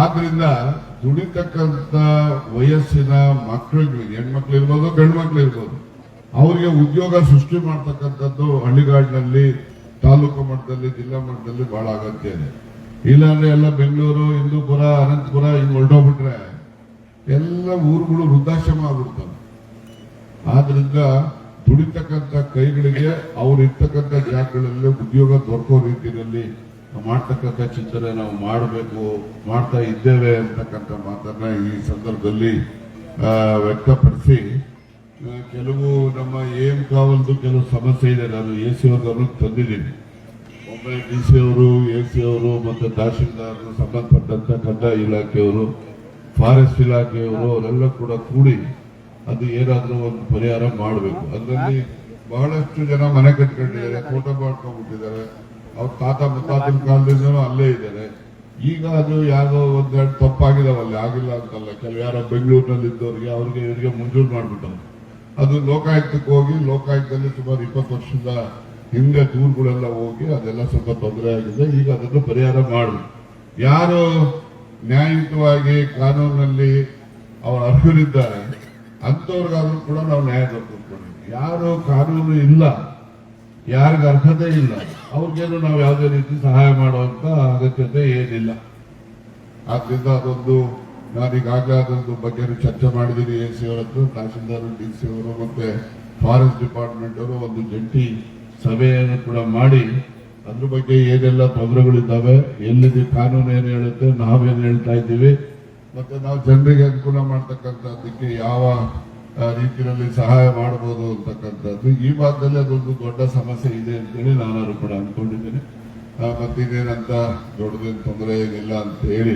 ಆದ್ರಿಂದ ದುಡಿತಕ್ಕಂಥ ವಯಸ್ಸಿನ ಮಕ್ಕಳುಗಳಿಗೆ, ಹೆಣ್ಮಕ್ಳು ಇರ್ಬೋದು ಗಂಡು ಮಕ್ಳು ಇರ್ಬೋದು, ಅವರಿಗೆ ಉದ್ಯೋಗ ಸೃಷ್ಟಿ ಮಾಡ್ತಕ್ಕಂಥದ್ದು ಹಳ್ಳಿಗಾಡಿನಲ್ಲಿ, ತಾಲೂಕು ಮಟ್ಟದಲ್ಲಿ, ಜಿಲ್ಲಾ ಮಟ್ಟದಲ್ಲಿ ಬಹಳ ಅಗತ್ಯ ಇದೆ. ಇಲ್ಲಾಂದ್ರೆ ಎಲ್ಲ ಬೆಂಗಳೂರು, ಹಿಂದೂಪುರ, ಅನಂತಪುರ, ಹಿಂಗೆ ಹೊರಟೋಗ್ಬಿಟ್ರೆ ಎಲ್ಲ ಊರುಗಳು ವೃದ್ಧಾಶ್ರಮ ಆಗ್ಬಿಡ್ತವೆ. ಆದ್ರಿಂದ ದುಡಿತಕ್ಕಂಥ ಕೈಗಳಿಗೆ ಅವ್ರು ಇರ್ತಕ್ಕಂಥ ಜಾಗಗಳಲ್ಲಿ ಉದ್ಯೋಗ ದೊರಕೋ ರೀತಿಯಲ್ಲಿ ಮಾಡ್ತಕ್ಕಂಥ ಚಿಂತನೆ ನಾವು ಮಾಡಬೇಕು, ಮಾಡ್ತಾ ಇದ್ದೇವೆ ಅಂತಕ್ಕಂಥ ಮಾತನ್ನ ಈ ಸಂದರ್ಭದಲ್ಲಿ ವ್ಯಕ್ತಪಡಿಸಿ ಕೆಲವು ನಮ್ಮ ಏಮ್ ಕಾವಲ್ದು ಕೆಲವು ಸಮಸ್ಯೆ ಇದೆ. ನಾನು ಎ ಸಿ ಅವ್ರ ಗಮನಕ್ಕೆ ತಂದಿದ್ದೀನಿ. ಒಮ್ಮೆ ಡಿ ಸಿ ಅವರು, ಎ ಸಿ ಅವರು ಮತ್ತು ತಹಶೀಲ್ದಾರರು ಸಂಬಂಧಪಟ್ಟಂಥ ಕಂದಾಯ ಇಲಾಖೆಯವರು, ಫಾರೆಸ್ಟ್ ಇಲಾಖೆಯವರು, ಅವರೆಲ್ಲ ಕೂಡ ಕೂಡಿ ಅದು ಏನಾದರೂ ಒಂದು ಪರಿಹಾರ ಮಾಡಬೇಕು. ಅದರಲ್ಲಿ ಬಹಳಷ್ಟು ಜನ ಮನೆ ಕಟ್ಕೊಂಡಿದ್ದಾರೆ, ಫೋಟೋ ಮಾಡ್ಕೊಂಡ್ಬಿಟ್ಟಿದ್ದಾರೆ. ಅವ್ರ ತಾತ ಮುತ್ತಾತನ ಕಾಲದಿಂದನೂ ಅಲ್ಲೇ ಇದ್ದಾರೆ. ಈಗ ಅದು ಯಾರೋ ಒಂದೆರಡು ತಪ್ಪಾಗಿದಾವಲ್ಲಿ, ಆಗಿಲ್ಲ ಅಂತಲ್ಲ. ಕೆಲವು ಯಾರೋ ಬೆಂಗಳೂರಿನಲ್ಲಿ ಇದ್ದವ್ರಿಗೆ ಅವ್ರಿಗೆ ಇವರಿಗೆ ಮಂಜೂರು ಮಾಡ್ಬಿಟ್ಟವ್ರು. ಅದು ಲೋಕಾಯುಕ್ತಕ್ಕೆ ಹೋಗಿ, ಲೋಕಾಯುಕ್ತದಲ್ಲಿ ಸುಮಾರು ಇಪ್ಪತ್ತು ವರ್ಷದ ಹಿಂದೆ ದೂರುಗಳೆಲ್ಲ ಹೋಗಿ, ಅದೆಲ್ಲ ಸ್ವಲ್ಪ ತೊಂದರೆ ಆಗಿದೆ. ಈಗ ಅದನ್ನು ಪರಿಹಾರ ಮಾಡಿ ಯಾರು ನ್ಯಾಯಯುತವಾಗಿ ಕಾನೂನಲ್ಲಿ ಅವ್ರು ಅರ್ಹರಿದ್ದಾರೆ, ಅಂಥವ್ರಿಗಾದ್ರೂ ಕೂಡ ನಾವು ನ್ಯಾಯ ದೊರಕಿಸ್ಕೊಂಡು ಯಾರು ಕಾನೂನು ಇಲ್ಲ ಯಾರಿಗ ಅರ್ಹತೆ ಇಲ್ಲ. ಅವ್ರಿಗೇನು ನಾವು ಯಾವುದೇ ರೀತಿ ಸಹಾಯ ಮಾಡುವಂತ ಅಗತ್ಯತೆ ಏನಿಲ್ಲ. ಆದ್ರಿಂದ ಅದೊಂದು ನಾನು ಈಗಾಗಲೇ ಅದೊಂದು ಬಗ್ಗೆ ಚರ್ಚೆ ಮಾಡಿದ್ದೀನಿ ಎ ಸಿ ಅವರ ಹತ್ರ ತಹಶೀಲ್ದಾರ್ ಡಿ ಸಿ ಅವರು ಮತ್ತೆ ಫಾರೆಸ್ಟ್ ಡಿಪಾರ್ಟ್ಮೆಂಟ್ ಅವರು ಒಂದು ಜಂಟಿ ಸಭೆಯನ್ನು ಕೂಡ ಮಾಡಿ, ಅದ್ರ ಬಗ್ಗೆ ಏನೆಲ್ಲ ತೊಂದರೆಗಳಿದ್ದಾವೆ, ಎಲ್ಲಿದೆ ಕಾನೂನು ಏನು ಹೇಳುತ್ತೆ, ನಾವೇನು ಹೇಳ್ತಾ ಇದ್ದೀವಿ, ಮತ್ತೆ ನಾವು ಜನರಿಗೆ ಅನುಕೂಲ ಮಾಡ್ತಕ್ಕಂಥದ್ದಕ್ಕೆ ಯಾವ ರೀತಿಯಲ್ಲಿ ಸಹಾಯ ಮಾಡಬಹುದು ಅಂತಕ್ಕಂಥದ್ದು. ಈ ಭಾಗದಲ್ಲಿ ಅದೊಂದು ದೊಡ್ಡ ಸಮಸ್ಯೆ ಇದೆ ಅಂತೇಳಿ ನಾನು ಕೂಡ ಅನ್ಕೊಂಡಿದ್ದೇನೆ. ಆ, ಮತ್ತೆ ಇನ್ನೇನಂತ ದೊಡ್ಡದೇನು ತೊಂದರೆ ಏನಿಲ್ಲ ಅಂತ ಹೇಳಿ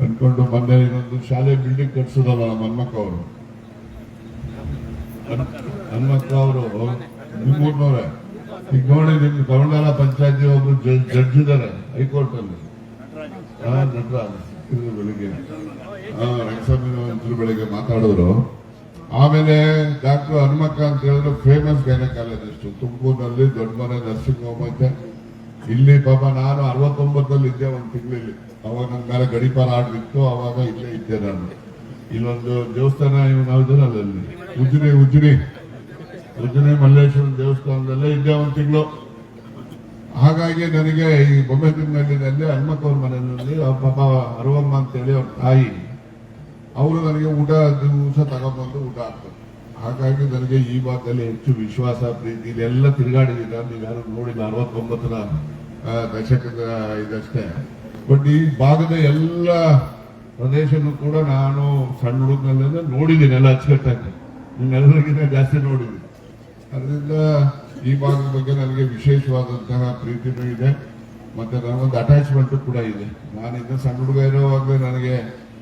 ಅನ್ಕೊಂಡು ಮೊನ್ನೆ ಇನ್ನೊಂದು ಶಾಲೆ ಬಿಲ್ಡಿಂಗ್ ಕಟ್ಸೋದಲ್ಲ ನಮ್ಮ ಹನ್ಮಕ್ಕ ಅವರು. ಹನ್ಮಕ್ಕ ಅವರು ನಿಮ್ಮೂರ್ನವ್ರೆ. ಈಗ ನೋಡಿ ನಿಮ್ಗೆ ತಮಿಳ್ನಾಡ ಪಂಚಾಯತಿ ಒಬ್ರು ಜಡ್ಜ್ ಇದ್ದಾರೆ ಹೈಕೋರ್ಟ್ ಅಲ್ಲಿ ಹಾ ನಟರಾಜ್ ಬೆಳಿಗ್ಗೆ. ಹಾ ರಂಗಸ್ವಾಮಿ ಬೆಳಿಗ್ಗೆ ಮಾತಾಡಿದ್ರು. ಆಮೇಲೆ ಡಾಕ್ಟರ್ ಹನುಮಕ್ಕ ಅಂತ ಹೇಳಿದ್ರೆ ಫೇಮಸ್ ಗೈನಕಾಲಜಿಸ್ಟ್ ತುಮಕೂರಿನಲ್ಲಿ ದೊಡ್ಡ ಮನೆ ನರ್ಸಿಂಗ್ ಹೋಮ್ ಐತೆ. ಇಲ್ಲಿ ಪಾಪ ನಾನು ಅರವತ್ತೊಂಬತ್ತಲ್ಲಿ ಇದ್ದೆ ಒಂದು ತಿಂಗಳಲ್ಲಿ. ಅವಾಗ ನನ್ನ ಮೇಲೆ ಗಡಿಪಾರ ಆಡ್ಬಿತ್ತು, ಅವಾಗ ಇಲ್ಲೇ ಇದ್ದೆ ನಾನು. ಇಲ್ಲೊಂದು ದೇವಸ್ಥಾನ ನಾವು ಇದ್ದೀರಲ್ಲ ಅಲ್ಲಿ. ಉಜ್ಜಿನಿ ಉಜ್ಜಿನಿ ಉಜ್ಜಿನಿ ಮಲ್ಲೇಶ್ವರ ದೇವಸ್ಥಾನದಲ್ಲೇ ಇದ್ದೆ ಒಂದು ತಿಂಗಳು. ಹಾಗಾಗಿ ನನಗೆ ಈ ಬೊಮ್ಮೆ ತಿಮ್ಮನಹಳ್ಳಿನಲ್ಲಿ ಹನುಮಕ್ಕ ಮನೆಯಲ್ಲಿ ಅವ್ರ ಪಾಪ ಅರವಮ್ಮ ಅಂತೇಳಿ ಅವ್ರ ತಾಯಿ ಅವರು ನನಗೆ ಊಟ ದಿವಸ ತಗೊಂಡ್ಬಂದು ಊಟ ಹಾಕ್ತಾರೆ. ಹಾಗಾಗಿ ನನಗೆ ಈ ಭಾಗದಲ್ಲಿ ಹೆಚ್ಚು ವಿಶ್ವಾಸ, ಪ್ರೀತಿ, ಇದೆಲ್ಲ ತಿರುಗಾಡಿದ್ದೀನಿ. ನೀವು ಯಾರು ನೋಡಿಲ್ಲ ಅರವತ್ತೊಂಬತ್ತರ ದಶಕದ ಇದಷ್ಟೇ. ಬಟ್ ಈ ಭಾಗದ ಎಲ್ಲ ಪ್ರದೇಶನೂ ಕೂಡ ನಾನು ಸಣ್ಣ ಹುಡುಗನಲ್ಲೆಲ್ಲ ನೋಡಿದ್ದೀನಿ, ಎಲ್ಲ ಅಚ್ಚುಕಟ್ಟಾಗಿ. ನಿಮ್ಮೆಲ್ಲರಿಗಿಂತ ಜಾಸ್ತಿ ನೋಡಿದ್ದೀನಿ. ಅದರಿಂದ ಈ ಭಾಗದ ಬಗ್ಗೆ ನನಗೆ ವಿಶೇಷವಾದಂತಹ ಪ್ರೀತಿನೂ ಇದೆ. ಮತ್ತೆ ನನಗೊಂದು ಅಟ್ಯಾಚ್ಮೆಂಟ್ ಕೂಡ ಇದೆ. ನಾನು ಇನ್ನು ಸಣ್ಣ ಹುಡುಗ ಇರೋವಾಗಲೇ ನನಗೆ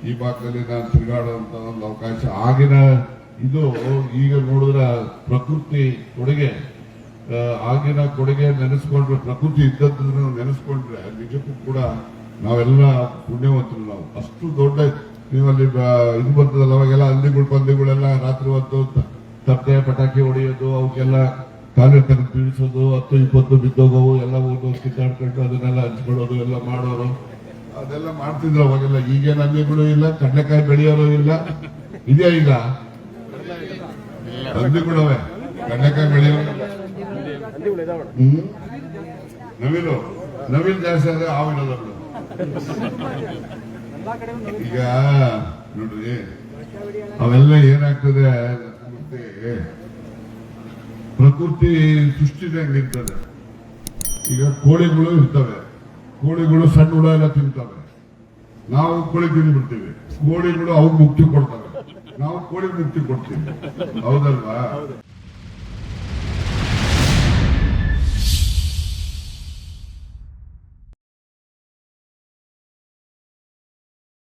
ಈ ಭಾಗದಲ್ಲಿ ನಾನು ತಿರುಗಾಡುವಂತ ಒಂದು ಅವಕಾಶ ಆಗಿನ ಇದು, ಈಗ ನೋಡಿದ್ರೆ ಪ್ರಕೃತಿ ಕೊಡುಗೆ ಆಗಿನ ಕೊಡುಗೆ ನೆನೆಸ್ಕೊಂಡ್ರೆ, ಪ್ರಕೃತಿ ಇದ್ದದ್ದನ್ನು ನೆನೆಸ್ಕೊಂಡ್ರೆ ನಿಜಕ್ಕೂ ಕೂಡ ನಾವೆಲ್ಲ ಪುಣ್ಯವಂತರು ನಾವು. ಅಷ್ಟು ದೊಡ್ಡ ನೀವಲ್ಲಿ ಇದು ಬರ್ತದಲ್ಲ ಅವಾಗೆಲ್ಲ ಹಂದಿಗಳು ಪಂದಿಗಳೆಲ್ಲ ರಾತ್ರಿ ಹೊತ್ತು ತಟ್ಟೆ, ಪಟಾಕಿ ಹೊಡೆಯೋದು, ಅವಕ್ಕೆಲ್ಲ ಕಾಲು ತೆಗೆದು ಬೀಳಿಸೋದು, ಹತ್ತು, ಇಪ್ಪತ್ತು ಬಿದ್ದೋಗವು, ಎಲ್ಲ ಹೋಗೋದು ಕಿತ್ತಾಡ್ಕೊಂಡು ಅದನ್ನೆಲ್ಲ ಹಂಚ್ಕೊಳ್ಳೋದು, ಎಲ್ಲ ಮಾಡೋರು. ಅದೆಲ್ಲ ಮಾಡ್ತಿದ್ರು ಅವಾಗೆಲ್ಲ. ಈಗೇನು ಹಂದಿಗಳು ಇಲ್ಲ, ಕಡ್ಲೆಕಾಯಿ ಬೆಳೆಯೋರು ಇಲ್ಲ. ಇದೆಯಾ ಈಗ? ಹಂದಿಗಳವೆ. ಕಡಲೆಕಾಯಿ ಬೆಳೆಯೋರು ಹ್ಮ್? ನವಿಲು. ನವಿಲು ಜಾಸ್ತಿ ಆದ್ರೆ ಬಿಡು ಈಗ, ನೋಡ್ರಿ, ಅವೆಲ್ಲ ಏನಾಗ್ತದೆ ಪ್ರಕೃತಿ ಪ್ರಕೃತಿ ಸೃಷ್ಟಿದಂಗಿರ್ತದೆ ಈಗ ಕೋಳಿಗಳು ಇರ್ತವೆ. ಕೋಳಿಗಳು ಸಣ್ಣ ಹುಳ ಎಲ್ಲ ತಿಂತವೆ. ನಾವು ಕೋಳಿ ತಿಂದ್ಬಿಡ್ತೀವಿ. ಕೋಳಿಗಳು ಅವ್ರು ಮುಕ್ತಿ ಕೊಡ್ತವೆ. ನಾವು ಕೋಳಿ ಮುಕ್ತಿ ಕೊಡ್ತೀವಿ. ಹೌದಲ್ವಾ?